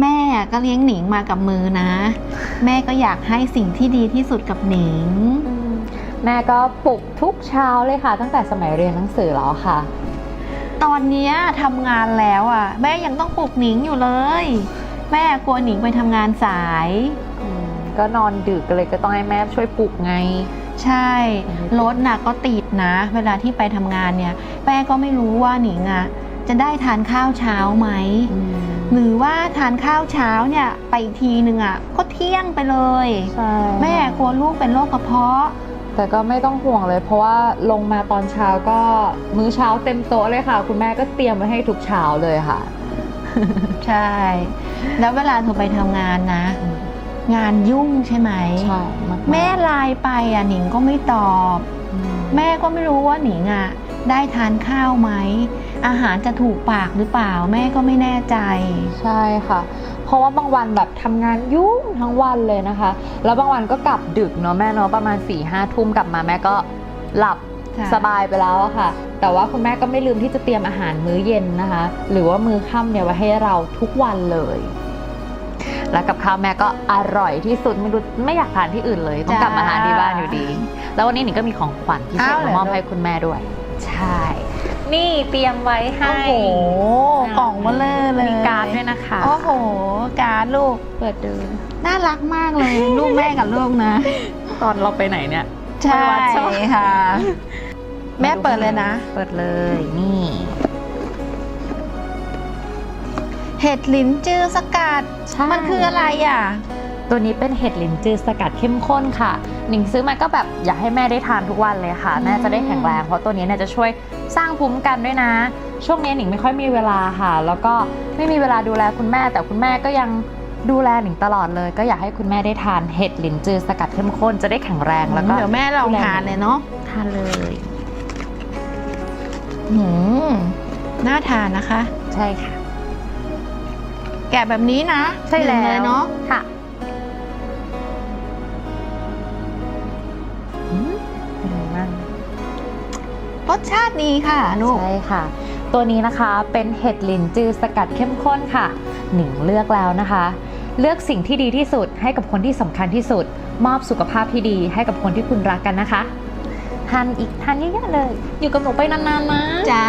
แม่ก็เลี้ยงหนิงมากับมือนะ แม่ก็อยากให้สิ่งที่ดีที่สุดกับหนิง แม่ก็ปลุกทุกเช้าเลยค่ะ ตั้งแต่สมัยเรียนหนังสือแล้วค่ะ ตอนเนี้ยทำงานแล้วอะ แม่ยังต้องปลุกหนิงอยู่เลย แม่กลัวหนิงไปทำงานสายอืมก็นอนดึกเลยก็ต้องให้แม่ช่วยปลุกไง ใช่รถน่ะก็ติดนะ เวลาที่ไปทำงานเนี่ยแม่ก็ไม่รู้ว่าหนิงอะ จะได้ทานข้าวเช้าไหม หรือว่าทานข้าวเช้าเนี่ยไปอีกทีหนึ่งอะก็เที่ยงไปเลย ใช่แม่กลัวลูกเป็นโรคกระเพาะ แต่ก็ไม่ต้องห่วงเลย เพราะว่าลงมาตอนเช้าก็มื้อเช้าเต็มโต๊ะเลยค่ะ คุณแม่ก็เตรียมไว้ให้ทุกเช้าเลยค่ะ ใช่ แล้วเวลาเธอไปทำงานนะ งานยุ่งใช่ไหมใช่ากๆแม่ไลน์ไปอะหนิงก็ไม่ตอบอืมแม่ก็ไม่รู้ว่าหนิงอะ ได้ทานข้าวไหม อาหารจะถูกปากหรือเปล่าแม่ก็ไม่แน่ใจ ใช่ค่ะ เพราะว่าบางวันแบบทำงานยุ่งทั้งวันเลยนะคะ แล้วบางวันก็กลับดึกเนาะแม่เนาะประมาณ4ี่ห้าทุ่มกลับมาแม่ก็หลับค่ะ สบายไปแล้วอะค่ะ แต่ว่าคุณแม่ก็ไม่ลืมที่จะเตรียมอาหารมื้อเย็นนะคะ หรือว่ามื้อค่ำเนี่ยไว้ให้เราทุกวันเลย แล้วกับข้าวแม่ก็อร่อยที่สุดไม่รู้ไม่อยากทานที่อื่นเลย ต้องกลับมาทานที่บ้านอยู่ดี แล้ววันนี้หนิงก็มีของขวัญพิเศษอ้าวเหรอ มามอบให้คุณแม่ด้วย ใช่ นี่เตรียมไว้ให้โอ้โหกล่องเบลอเลยมีการ์ดด้วยนะคะโอ้โห การ์ดลูกเปิดดูน่ารักมากเลย ลูกแม่กับลูกนะ ตอนเราไปไหนเนี่ยใช่ไปวัดใช่ไหมค่ะ แม่เปิดเลยนะ เปิดเลยนี่ เห็ดลิ้นจือสกัดใช่มันคืออะไรอะ ตัวนี้เป็นเห็ดลินจือสกัดเข้มข้นค่ะ หนิงซื้อมาก็แบบอยากให้แม่ได้ทานทุกวันเลยค่ะอืมแม่จะได้แข็งแรงเพราะตัวนี้เนี่ยจะช่วยสร้างภูมิคุ้มกันด้วยนะ ช่วงนี้หนิงไม่ค่อยมีเวลาค่ะ แล้วก็ไม่มีเวลาดูแลคุณแม่ แต่คุณแม่ก็ยังดูแลหนิงตลอดเลย ก็อยากให้คุณแม่ได้ทานเห็ดลินจือสกัดเข้มข้นจะได้แข็งแรงแล้วก็เดี๋ยวแม่ลองทานเลยเนาะทานเลยหืมน่าทานนะคะ ใช่ค่ะ แกะแบบนี้นะใช่แล้วหนึ่งเลยเนาะค่ะ รสชาติดีค่ะลูก ใช่ค่ะ ตัวนี้นะคะเป็นเห็ดลินจือสกัดเข้มข้นค่ะ หนิงเลือกแล้วนะคะ เลือกสิ่งที่ดีที่สุดให้กับคนที่สำคัญที่สุด มอบสุขภาพที่ดีให้กับคนที่คุณรักกันนะคะทานอีกทานเยอะๆเลย อยู่กับหนูไปนานๆนะ จ้า